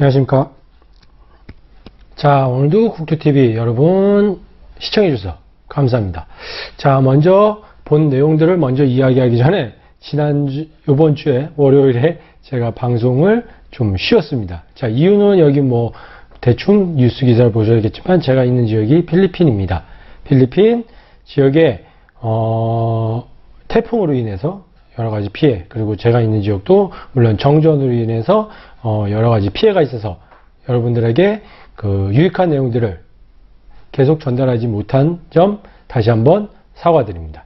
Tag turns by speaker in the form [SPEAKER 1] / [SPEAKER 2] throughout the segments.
[SPEAKER 1] 안녕하십니까. 자, 오늘도 국토TV 여러분 시청해주셔서 감사합니다. 자, 먼저 본 내용들을 먼저 이야기하기 전에 지난주, 요번 주에 월요일에 제가 방송을 좀 쉬었습니다. 자, 이유는 여기 뭐 대충 뉴스 기사를 보셔야겠지만 제가 있는 지역이 필리핀입니다. 필리핀 지역에 어, 태풍으로 인해서 여러 가지 피해 그리고 제가 있는 지역도 물론 정전으로 인해서 어, 여러 가지 피해가 있어서 여러분들에게 그 유익한 내용들을 계속 전달하지 못한 점 다시 한번 사과드립니다.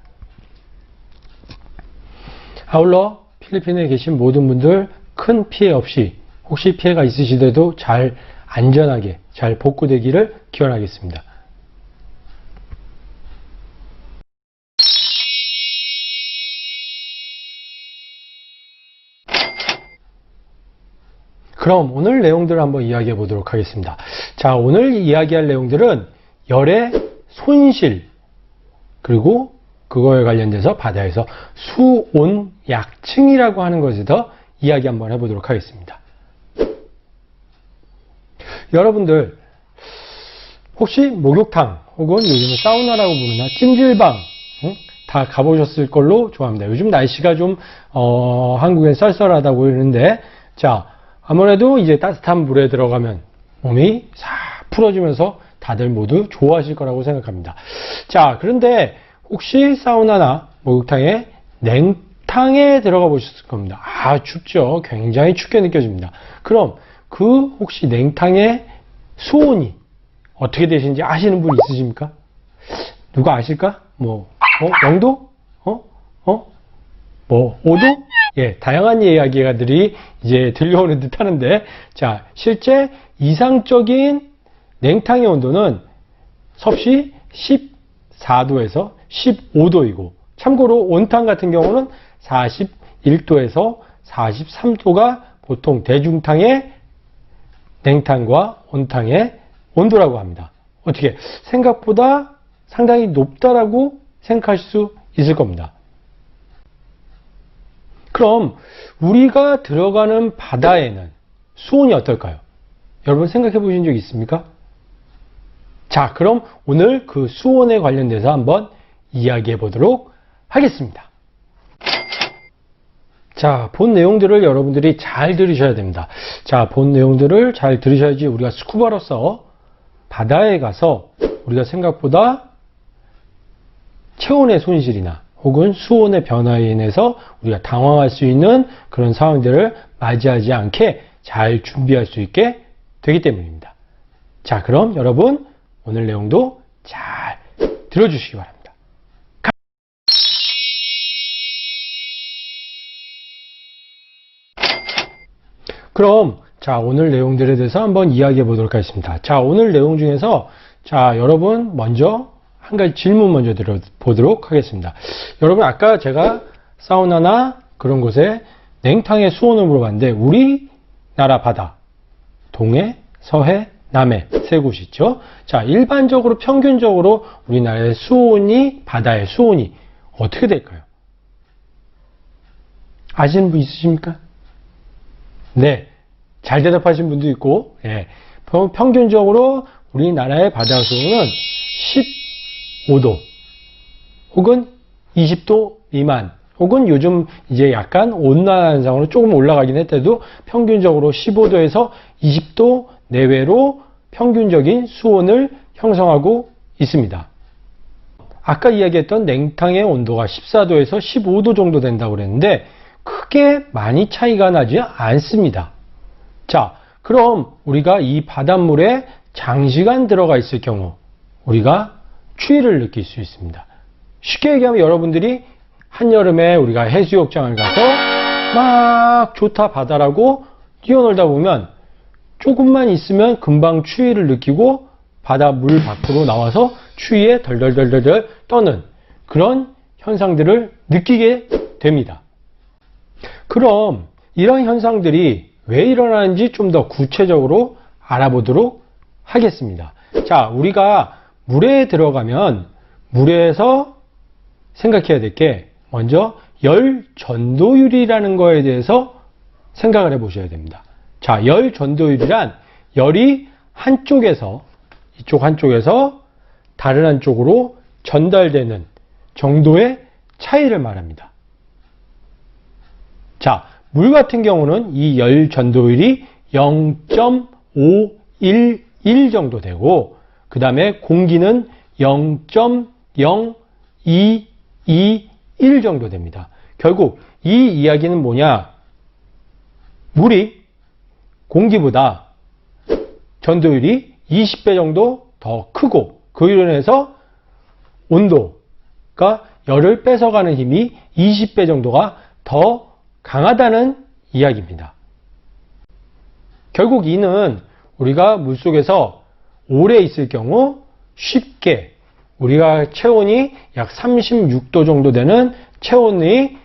[SPEAKER 1] 아울러 필리핀에 계신 모든 분들 큰 피해 없이 혹시 피해가 있으시더라도 잘 안전하게 잘 복구되기를 기원하겠습니다. 그럼 오늘 내용들을 한번 이야기해 보도록 하겠습니다. 자, 오늘 이야기할 내용들은 열의 손실, 그리고 그거에 관련돼서 바다에서 수온 약층이라고 하는 것에 더 이야기 한번 해보도록 하겠습니다. 여러분들, 혹시 목욕탕 혹은 요즘은 사우나라고 부르나 찜질방 응? 다 가보셨을 걸로 좋아합니다. 요즘 날씨가 좀 어, 한국엔 쌀쌀하다고 그러는데 자 아무래도 이제 따뜻한 물에 들어가면 몸이 싹 풀어지면서 다들 모두 좋아하실 거라고 생각합니다. 자 그런데 혹시 사우나나 목욕탕에 냉탕에 들어가 보셨을 겁니다. 아 춥죠. 굉장히 춥게 느껴집니다. 그럼 그 혹시 냉탕의 수온이 어떻게 되시는지 아시는 분 있으십니까? 누가 아실까? 뭐, 어, 0도? 어? 어? 뭐, 5도? 예, 다양한 이야기들이 이제 들려오는 듯 하는데, 자, 실제 이상적인 냉탕의 온도는 섭씨 14도에서 15도이고, 참고로 온탕 같은 경우는 41도에서 43도가 보통 대중탕의 냉탕과 온탕의 온도라고 합니다. 어떻게 생각보다 상당히 높다라고 생각하실 수 있을 겁니다. 그럼 우리가 들어가는 바다에는 수온이 어떨까요? 여러분 생각해 보신 적 있습니까? 자, 그럼 오늘 그 수온에 관련돼서 한번 이야기해 보도록 하겠습니다. 자, 본 내용들을 여러분들이 잘 들으셔야 됩니다. 자, 본 내용들을 잘 들으셔야지 우리가 스쿠바로서 바다에 가서 우리가 생각보다 체온의 손실이나 혹은 수온의 변화에 인해서 우리가 당황할 수 있는 그런 상황들을 맞이하지 않게 잘 준비할 수 있게 되기 때문입니다. 자, 그럼 여러분 오늘 내용도 잘 들어주시기 바랍니다. 그럼 자 오늘 내용들에 대해서 한번 이야기해 보도록 하겠습니다. 자 오늘 내용 중에서 자 여러분 먼저 한 가지 질문 먼저 들어보도록 하겠습니다. 여러분 아까 제가 사우나나 그런 곳에 냉탕의 수온을 물어봤는데 우리나라 바다 동해, 서해, 남해 세 곳이 있죠. 자 일반적으로 평균적으로 우리나라의 수온이 바다의 수온이 어떻게 될까요? 아시는 분 있으십니까? 네. 잘 대답하신 분도 있고, 예. 평균적으로 우리나라의 바다 수온은 15도, 혹은 20도 미만, 혹은 요즘 이제 약간 온난화 현상으로 조금 올라가긴 했대도 평균적으로 15도에서 20도 내외로 평균적인 수온을 형성하고 있습니다. 아까 이야기했던 냉탕의 온도가 14도에서 15도 정도 된다고 그랬는데, 크게 많이 차이가 나지 않습니다. 자, 그럼 우리가 이 바닷물에 장시간 들어가 있을 경우 우리가 추위를 느낄 수 있습니다. 쉽게 얘기하면 여러분들이 한여름에 우리가 해수욕장을 가서 막 좋다 바다라고 뛰어놀다 보면 조금만 있으면 금방 추위를 느끼고 바다 물 밖으로 나와서 추위에 덜덜덜덜 떠는 그런 현상들을 느끼게 됩니다. 그럼 이런 현상들이 왜 일어나는지 좀 더 구체적으로 알아보도록 하겠습니다. 자, 우리가 물에 들어가면 물에서 생각해야 될 게 먼저 열 전도율이라는 거에 대해서 생각을 해 보셔야 됩니다. 자, 열 전도율이란 열이 한쪽에서 이쪽 한쪽에서 다른 한쪽으로 전달되는 정도의 차이를 말합니다. 자, 물 같은 경우는 이 열 전도율이 0.511 정도 되고 그 다음에 공기는 0.0221 정도 됩니다. 결국 이 이야기는 뭐냐? 물이 공기보다 전도율이 20배 정도 더 크고 그로 인해서 온도가 열을 뺏어가는 힘이 20배 정도가 더 강하다는 이야기입니다. 결국 이는 우리가 물속에서 오래 있을 경우 쉽게 우리가 체온이 약 36도 정도 되는 체온이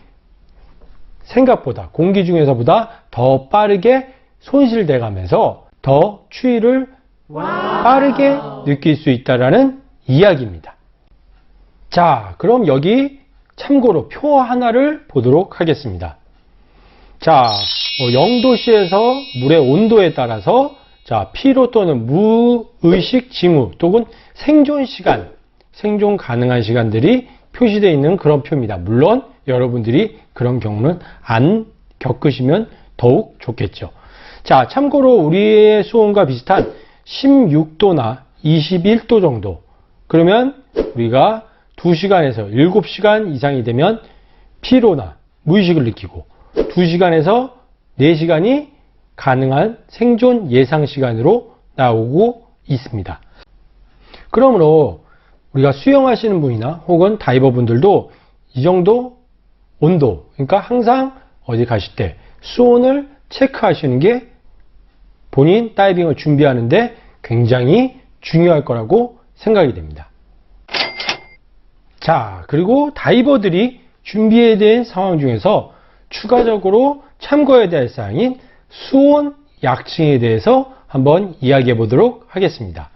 [SPEAKER 1] 생각보다 공기 중에서보다 더 빠르게 손실돼 가면서 더 추위를 빠르게 느낄 수 있다라는 이야기입니다. 자, 그럼 여기 참고로 표 하나를 보도록 하겠습니다. 자, 뭐 0도씨에서 물의 온도에 따라서 자, 피로 또는 무의식 징후 또는 생존 시간, 생존 가능한 시간들이 표시되어 있는 그런 표입니다. 물론 여러분들이 그런 경우는 안 겪으시면 더욱 좋겠죠. 자, 참고로 우리의 수온과 비슷한 16도나 21도 정도. 그러면 우리가 2시간에서 7시간 이상이 되면 피로나 무의식을 느끼고 2시간에서 4시간이 가능한 생존 예상 시간으로 나오고 있습니다. 그러므로 우리가 수영하시는 분이나 혹은 다이버 분들도 이 정도 온도, 그러니까 항상 어디 가실 때 수온을 체크하시는 게 본인 다이빙을 준비하는데 굉장히 중요할 거라고 생각이 됩니다. 자, 그리고 다이버들이 준비해야 될 상황 중에서 추가적으로 참고해야 될 사항인 수온 약층에 대해서 한번 이야기해 보도록 하겠습니다.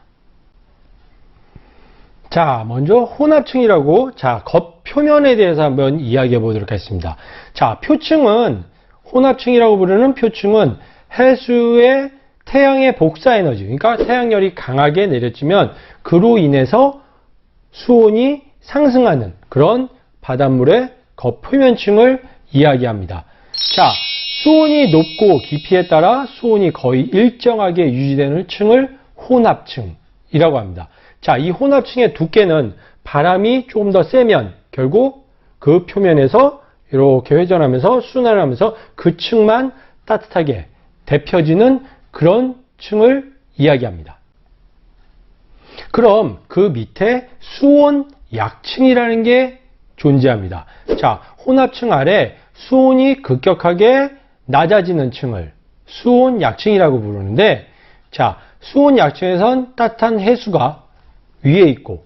[SPEAKER 1] 자, 먼저 혼합층이라고 자, 겉 표면에 대해서 한번 이야기해 보도록 하겠습니다. 자, 표층은 혼합층이라고 부르는 표층은 해수의 태양의 복사 에너지, 그러니까 태양열이 강하게 내려지면 그로 인해서 수온이 상승하는 그런 바닷물의 겉표면층을 이야기합니다. 자, 수온이 높고 깊이에 따라 수온이 거의 일정하게 유지되는 층을 혼합층이라고 합니다. 자, 이 혼합층의 두께는 바람이 조금 더 세면 결국 그 표면에서 이렇게 회전하면서 순환하면서 그 층만 따뜻하게 데펴지는 그런 층을 이야기합니다. 그럼 그 밑에 수온 약층이라는 게 존재합니다. 자, 혼합층 아래 수온이 급격하게 낮아지는 층을 수온 약층이라고 부르는데, 자, 수온 약층에선 따뜻한 해수가 위에 있고,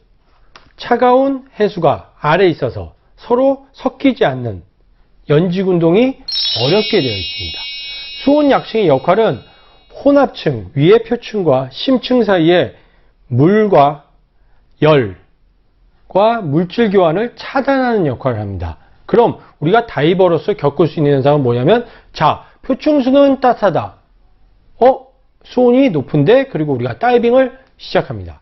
[SPEAKER 1] 차가운 해수가 아래에 있어서 서로 섞이지 않는 연직 운동이 어렵게 되어 있습니다. 수온 약층의 역할은 혼합층, 위의 표층과 심층 사이에 물과 열과 물질 교환을 차단하는 역할을 합니다. 그럼 우리가 다이버로서 겪을 수 있는 현상은 뭐냐면 자, 표층수는 따뜻하다. 어? 수온이 높은데 그리고 우리가 다이빙을 시작합니다.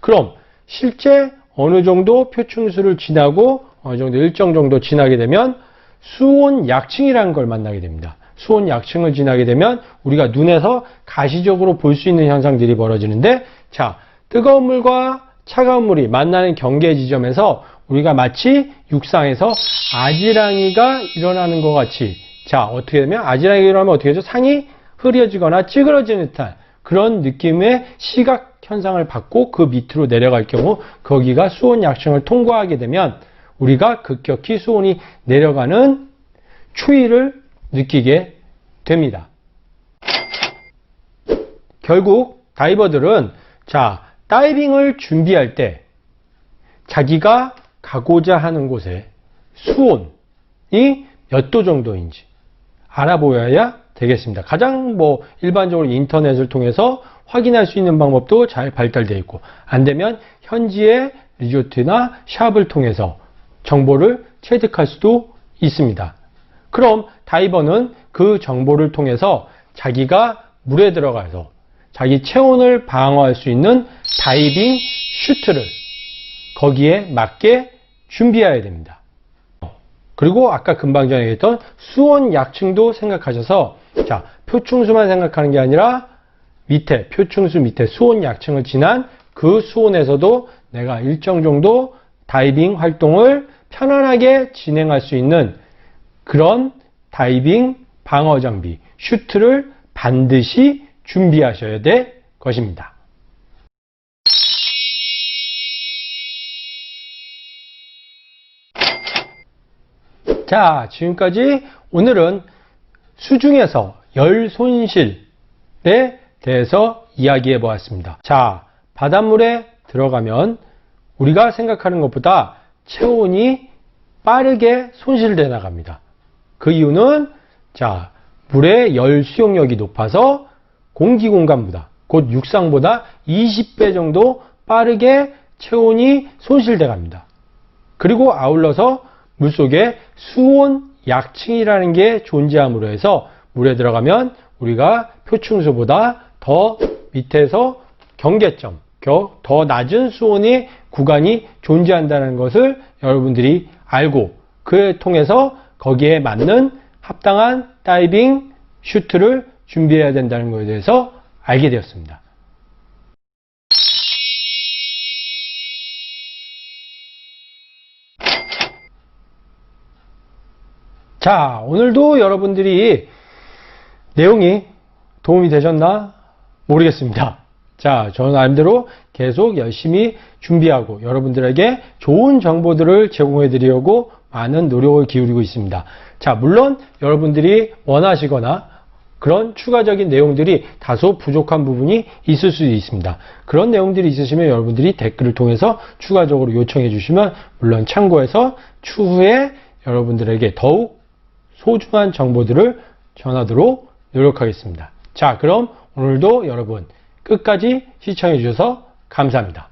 [SPEAKER 1] 그럼 실제 어느 정도 표층수를 지나고 어느 정도 일정 정도 지나게 되면 수온 약층이라는 걸 만나게 됩니다. 수온 약층을 지나게 되면 우리가 눈에서 가시적으로 볼 수 있는 현상들이 벌어지는데 자, 뜨거운 물과 차가운 물이 만나는 경계 지점에서 우리가 마치 육상에서 아지랑이가 일어나는 것 같이 자, 어떻게 되면 아지랑이가 일어나면 어떻게 되죠? 상이 흐려지거나 찌그러지는 듯한 그런 느낌의 시각 현상을 받고 그 밑으로 내려갈 경우 거기가 수온 약층을 통과하게 되면 우리가 급격히 수온이 내려가는 추위를 느끼게 됩니다. 결국 다이버들은 자, 다이빙을 준비할 때 자기가 가고자 하는 곳의 수온이 몇 도 정도인지 알아보아야 되겠습니다. 가장 뭐 일반적으로 인터넷을 통해서 확인할 수 있는 방법도 잘 발달되어 있고 안 되면 현지의 리조트나 샵을 통해서 정보를 체득할 수도 있습니다. 그럼 다이버는 그 정보를 통해서 자기가 물에 들어가서 자기 체온을 방어할 수 있는 다이빙 슈트를 거기에 맞게 준비해야 됩니다. 그리고 아까 금방 전에 얘기했던 수온 약층도 생각하셔서 자 표충수만 생각하는 게 아니라 밑에 표충수 밑에 수온 약층을 지난 그 수온에서도 내가 일정 정도 다이빙 활동을 편안하게 진행할 수 있는 그런 다이빙 방어 장비 슈트를 반드시 준비하셔야 될 것입니다. 자, 지금까지 오늘은 수중에서 열 손실에 대해서 이야기해 보았습니다. 자, 바닷물에 들어가면 우리가 생각하는 것보다 체온이 빠르게 손실돼 나갑니다. 그 이유는 자, 물의 열 수용력이 높아서 공기 공간보다 곧 육상보다 20배 정도 빠르게 체온이 손실돼 갑니다. 그리고 아울러서 물속에 수온 약층이라는 게 존재함으로 해서 물에 들어가면 우리가 표충수보다 더 밑에서 경계점, 겨- 더 낮은 수온의 구간이 존재한다는 것을 여러분들이 알고 그에 통해서 거기에 맞는 합당한 다이빙 슈트를 준비해야 된다는 것에 대해서 알게 되었습니다. 자, 오늘도 여러분들이 내용이 도움이 되셨나 모르겠습니다. 자, 저는 나름대로 계속 열심히 준비하고 여러분들에게 좋은 정보들을 제공해 드리려고 많은 노력을 기울이고 있습니다. 자, 물론 여러분들이 원하시거나 그런 추가적인 내용들이 다소 부족한 부분이 있을 수도 있습니다. 그런 내용들이 있으시면 여러분들이 댓글을 통해서 추가적으로 요청해 주시면 물론 참고해서 추후에 여러분들에게 더욱 소중한 정보들을 전하도록 노력하겠습니다. 자, 그럼 오늘도 여러분 끝까지 시청해 주셔서 감사합니다.